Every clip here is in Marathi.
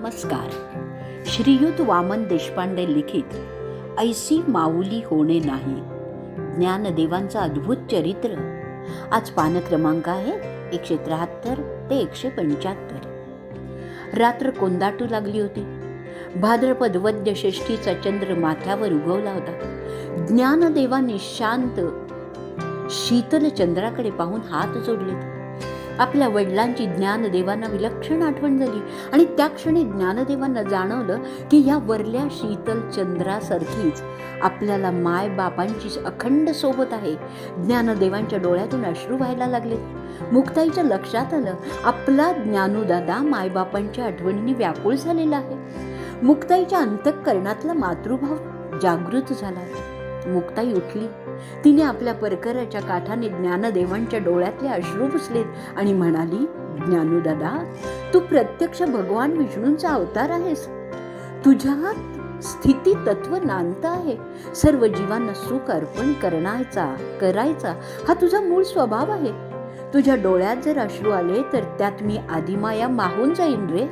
नमस्कार. श्रीयुत वामन देशपांडे लिखित ऐसी माऊली होणे नाही. ज्ञानदेवांचं अद्भुत चरित्र. आज पान क्रमांक आहे एकशे त्र्याहत्तर ते एकशे पंच्याहत्तर. रात्र कोंदाटू लागली होती. भाद्रपद वद्य षष्ठीचा चंद्र माथ्यावर उगवला होता. ज्ञानदेवांनी शांत शीतल चंद्राकडे पाहून हात जोडले आपल्या वडिलांची ज्ञानदेवांना विलक्षण आठवण झाली. आणि त्या क्षणी ज्ञानदेवांना जाणवलं की या वरल्या शीतल चंद्रासारखीच आपल्याला माय बापांची अखंड सोबत आहे. ज्ञानदेवांच्या डोळ्यातून अश्रू व्हायला लागले. मुक्ताईच्या लक्षात आलं आपला ज्ञानूदादा मायबापांच्या आठवणीने व्याकुळ झालेला आहे. मुक्ताईच्या अंतःकरणातला मातृभाव जागृत झाला. मुक्ताई उठली. तिने आपल्या परकराच्या काठाने ज्ञानदेवांच्या डोळ्यातले अश्रू पुसलेत आणि म्हणाली ज्ञानूदादा तू प्रत्यक्ष भगवान विष्णूंचा अवतार आहेस. तुझ्या स्थिती तत्व नांत आहे. सर्व जीवांना सुख अर्पण करण्याचा करायचा हा तुझा मूळ स्वभाव आहे. तुझ्या डोळ्यात जर अश्रू आले तर त्यात मी आदिमाया माहून जाईन रे.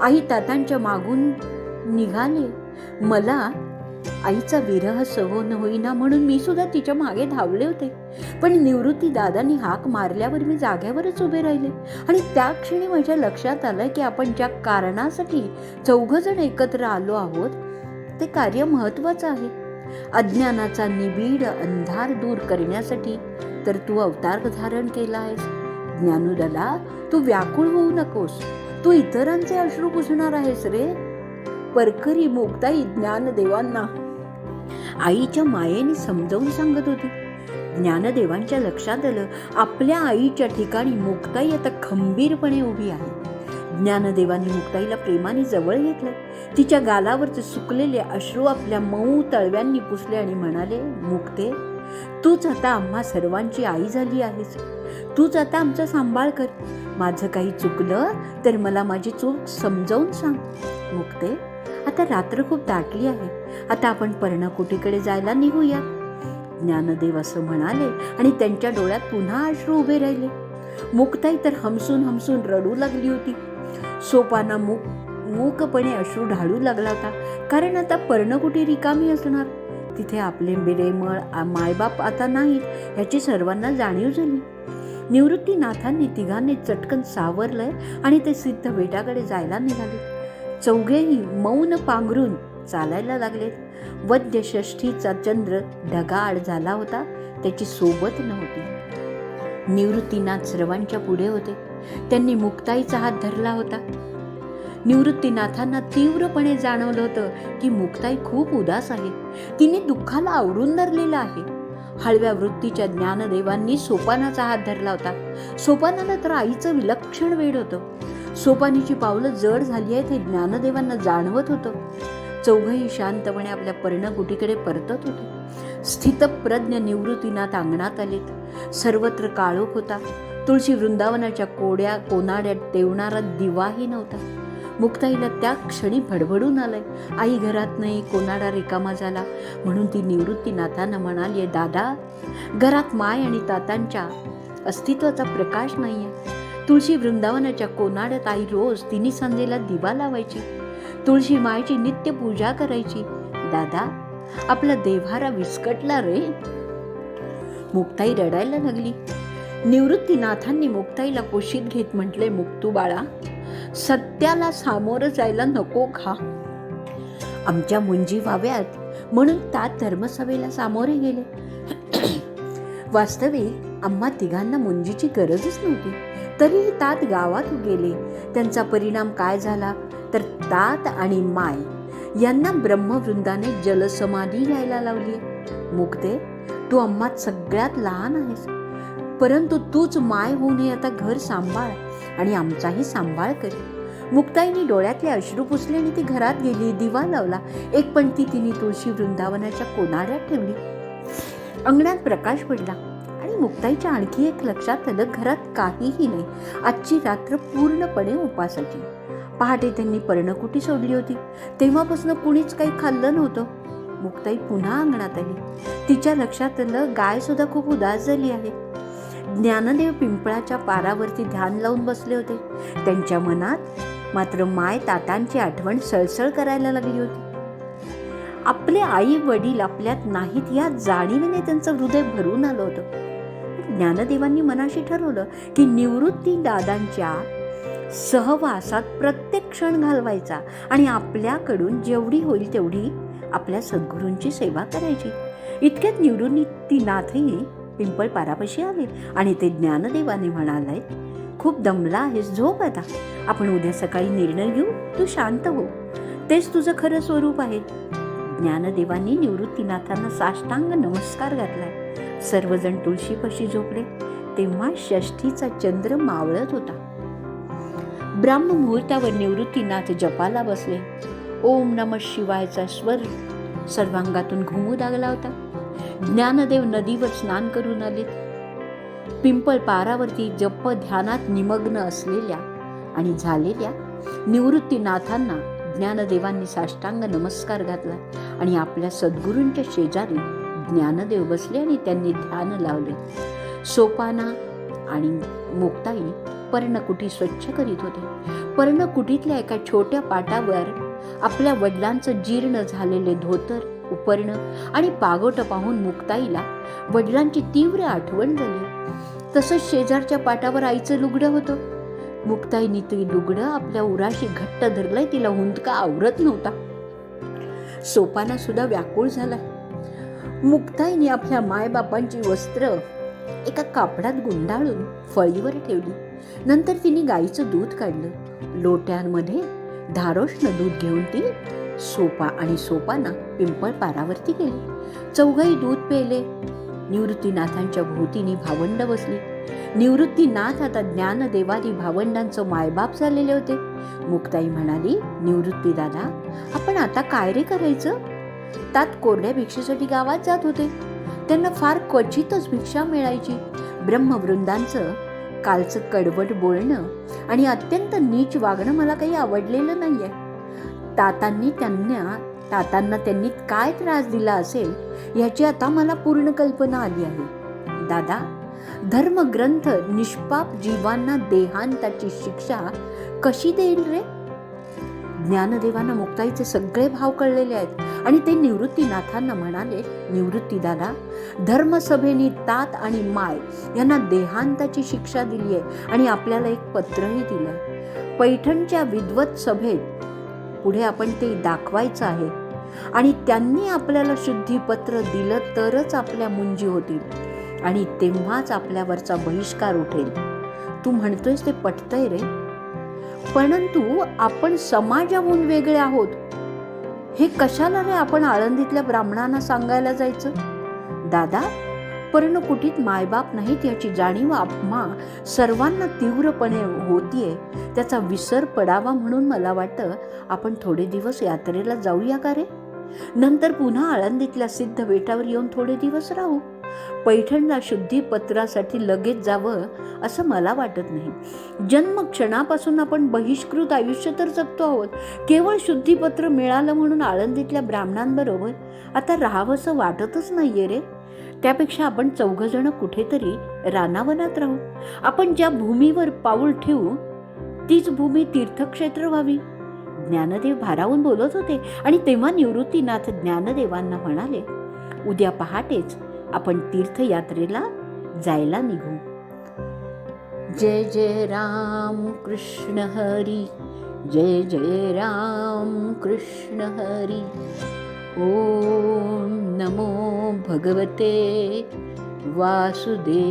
आई तातांच्या मागून निघाले. मला आईचा विरह सहन होईना म्हणून मी सुद्धा तिच्यामागे धावले होते. पण निवृत्ती दादांनी हाक मारल्यावर मी जाग्यावरच उभे राहिले. आणि त्या क्षणी माझ्या लक्षात आलं की आपण ज्या कारणासाठी चौघ जण एकत्र आलो आहोत ते कार्य महत्वाचं आहे. अज्ञानाचा निबिड अंधार दूर करण्यासाठी तर तू अवतार धारण केला आहेस. ज्ञानुदादा तू व्याकुळ होऊ नकोस. तू इतरांचे अश्रू पुसणार आहेस रे. परकरी मुक्ताई ज्ञानदेवांना. आईच्या मायेने समजावून सांगत होती ज्ञानदेवांच्या लक्षात आलं आपल्या आईच्या ठिकाणी मुक्ताई आता खंबीरपणे उभी आहे. ज्ञानदेवांनी मुक्ताईला प्रेमाने जवळ घेतलं. तिच्या गालावरचे सुकलेले अश्रू आपल्या मऊ तळव्यांनी पुसले आणि म्हणाले मुक्ते तूच आता आम्हा सर्वांची आई झाली आहेस. तूच आता आमचा सांभाळ कर. माझं काही चुकलं तर मला माझी चूक समजावून सांग. मुक्ते आता रात्र खूप दाटली आहे. आता आपण पर्णकुटीकडे जायला निघूया. ज्ञानदेव असं म्हणाले आणि त्यांच्या डोळ्यात पुन्हा अश्रू उभे राहिले. मुक्ताई तर हमसून हमसून रडू लागली होती. सोपाना मूक मूकपणे अश्रू ढाळू लागला होता. कारण आता पर्णकुटी रिकामी असणार. तिथे आपले बिरेमळ मायबाप आता नाहीत ह्याची सर्वांना जाणीव झाली. निवृत्तीनाथांनी तिघांनी चटकन सावरलंय आणि ते सिद्ध बेटाकडे जायला निघाले. चौघेही मौन पांघरून चालायला लागलेत. वद्यषष्ठीचा चंद्र ढगाळ झाला होता त्याची सोबत नव्हती. निवृत्तीनाथ सर्वांच्या पुढे होते. त्यांनी मुक्ताईचा हात धरला होता. निवृत्तीनाथांना तीव्रपणे जाणवलं होतं की मुक्ताई खूप उदास आहे. तिने दुःखाला आवरून धरलेलं आहे. हळव्या वृत्तीच्या ज्ञानदेवांनी सोपानाचा हात धरला होता. सोपानाला तर आईचं विलक्षण वेळ होतं. सोपानीची पावलं जड झाली आहेत हे ज्ञानदेवांना जाणवत होतं. चौघही शांतपणे आपल्या पर्णकुटीकडे परतत होते. स्थितप्रज्ञ निवृत्तीनाथ अंगणात आलेत. सर्वत्र काळोख होता. तुळशी वृंदावनाच्या कोड्या कोनाड्यात तेवणारा दिवाही नव्हता. मुक्ताईला त्या क्षणी भडभडून आलंय. आई घरात नाही कोनाडा रिकामा झाला. म्हणून ती निवृत्तीनाथानं म्हणाली दादा घरात माय आणि तातांच्या अस्तित्वाचा प्रकाश नाही आहे तुळशी वृंदावनाच्या कोनाड्यात आई रोज तिन्ही संध्येला दिवा लावायची. तुळशी मायची नित्य पूजा करायची. दादा आपला देव्हारा विस्कटला रे. मुक्ताई रडायला लागली. निवृत्तीनाथांनी मुक्ताईला कुशीत घेत म्हटले मुक्तू बाळा सत्याला सामोरं जायला नको खा. आमच्या मुंजी व्हाव्यात. म्हणून तात धर्मसभेला सामोरे गेले. वास्तविक आम्हा तिघांना मुंजीची गरजच नव्हती. तरीही तात गावात गेले. त्यांचा परिणाम काय झाला? तर तात आणि माय यांना ब्रह्मवृंदाने जलसमाधी घ्यायला लावली. मुक्ते तू अम्मात सगळ्यात लहान आहेस. परंतु तूच माय होऊन हे आता घर सांभाळ आणि आमचाही सांभाळ कर. मुक्ताईने डोळ्यातले अश्रू पुसले आणि ती घरात गेली. दिवा लावला. एक पण ती तिने तुळशी वृंदावनाच्या कोनाड्यात ठेवली. अंगणात प्रकाश पडला. मुक्ताईच्या आणखी एक लक्षात आलं घरात काहीही नाही. आजची रात्र पूर्णपणे उपासाची. पहाटे त्यांनी पर्णकुटी सोडली होती. तेव्हापासून कुणीच काही खाल्लं नव्हतं. मुक्ताई पुन्हा अंगणात आली. तिच्या लक्षात आलं गायसुद्धा खूप उदास झाली आहे. ज्ञानदेव पिंपळाच्या पारावरती ध्यान लावून बसले होते. त्यांच्या मनात मात्र माय तातांची आठवण सळसळ करायला लागली होती. आपले आई वडील आपल्यात नाहीत या जाणीवेने त्यांचं हृदय भरून आलं होतं. ज्ञानदेवांनी मनाशी ठरवलं की निवृत्ती दादांच्या सहवासात प्रत्येक क्षण घालवायचा आणि आपल्याकडून जेवढी होईल तेवढी आपल्या सद्गुरूंची सेवा करायची. इतक्यात निवृत्तीनाथही पिंपळ पारापाशी आले आणि ते ज्ञानदेवाने म्हणाले खूप दमला आहेस झोप आता. आपण उद्या सकाळी निर्णय घेऊ तू शांत हो. तेच तुझं खरं स्वरूप आहे. ज्ञानदेवांनी निवृत्तीनाथांना साष्टांग नमस्कार घातलाय सर्वजण तुळशीपाशी झोपले तेव्हा षष्ठीचा चंद्र मावळत होता. ब्राह्म मुहूर्तावर निवृत्तीनाथ जपाला बसले. ओम नम शिवायचा स्वर सर्वांगातून घुमू लागला होता. ज्ञानदेव नदीवर स्नान करून आलेत पिंपळ पारावरती जप ध्यानात निमग्न असलेल्या आणि झालेल्या निवृत्तीनाथांना ज्ञानदेवांनी साष्टांग नमस्कार घातला आणि आपल्या सद्गुरूंच्या शेजारी ज्ञानदेव बसले आणि त्यांनी ध्यान लावले. सोपाना आणि मुक्ताई पर्णकुटी स्वच्छ करीत होते. पर्णकुटीतल्या एका छोट्या पाटावर आपल्या वडिलांचं जीर्ण झालेले धोतर उपरणं आणि पागोटं पाहून मुक्ताईला वडिलांची तीव्र आठवण झाली. तसंच शेजारच्या पाटावर आईचं लुगडं होतं. मुक्ताईनी ती लुगडं आपल्या उराशी घट्ट धरलंय तिला हुंदका आवरत नव्हता. सोपाना सुद्धा व्याकुळ झालाय. मुक्ताईने आपल्या मायबापांची वस्त्र एका कापडात गुंडाळून फळीवर ठेवली. नंतर तिने गाईचं दूध काढलं. लोट्यांमध्ये धारोष्ण दूध घेऊन ती सोपा आणि सोपाना पिंपळ पारावरती गेली. चौघाई दूध पेले. निवृत्तीनाथांच्या भोवतीने भावंड बसली. निवृत्तीनाथ आता ज्ञानदेवादी भावंडांचं मायबाप झालेले होते. मुक्ताई म्हणाली निवृत्ती दादा आपण आता काय रे करायचं? तात कोरड्या भिक्षेसाठी गावात जात होते. त्यांना फार क्वचितच भिक्षा मिळायची. ब्रह्मवृंदांचं कालचं कडवट बोलणं आणि अत्यंत नीच वागणं मला काही आवडलेलं नाही आहे तातांनी त्यांना तातांना त्यांनी काय त्रास दिला असेल याची आता मला पूर्ण कल्पना आली आहे. दादा धर्मग्रंथ निष्पाप जीवांना देहांताची शिक्षा कशी देईल रे? ज्ञानदेवांना मुक्ताईचे सगळे भाव कळलेले आहेत. आणि ते निवृत्तीनाथांना म्हणाले निवृत्ती दादा धर्मसभेने तात आणि माय यांना देहांताची शिक्षा दिली आहे आणि आपल्याला एक पत्रही दिलंय. पैठणच्या विद्वत सभेत पुढे आपण ते दाखवायचं आहे. आणि त्यांनी आपल्याला शुद्धीपत्र दिलं तरच आपल्या मुंजी होतील. आणि तेव्हाच आपल्यावरचा बहिष्कार उठेल. तू म्हणतोयस ते पटतंय रे. परंतु आपण समाजाहून वेगळे आहोत. हे कशाला रे आपण आळंदीतल्या ब्राह्मणांना सांगायला जायचं? दादा पर्णकुटीत मायबाप नाहीत याची जाणीव आम्हा सर्वांना तीव्रपणे होतीये. त्याचा विसर पडावा म्हणून मला वाटतं आपण थोडे दिवस यात्रेला जाऊया का रे? नंतर पुन्हा आळंदीतल्या सिद्ध बेटावर येऊन थोडे दिवस राहू. पैठणला शुद्धीपत्रासाठी लगेच जावं असं मला वाटत नाही. जन्म क्षणापासून आपण बहिष्कृत आयुष्य तर जगतो आहोत. केवळ शुद्धीपत्र मिळालं म्हणून आळंदीतल्या ब्राह्मणांबरोबर आता राहावंसं वाटतच नाहीये रे. त्यापेक्षा आपण चौघजणं कुठेतरी रानावनात राहू. आपण ज्या भूमीवर पाऊल ठेवू तीच भूमी तीर्थक्षेत्र व्हावी. ज्ञानदेव भारावून बोलत होते आणि तेव्हा निवृत्तीनाथ ज्ञानदेवांना म्हणाले उद्या पहाटेच आपण तीर्थयात्रेला जायला निघू. जय जय राम कृष्ण हरी. जय जय राम कृष्ण हरी. ओम नमो भगवते वासुदेवाय.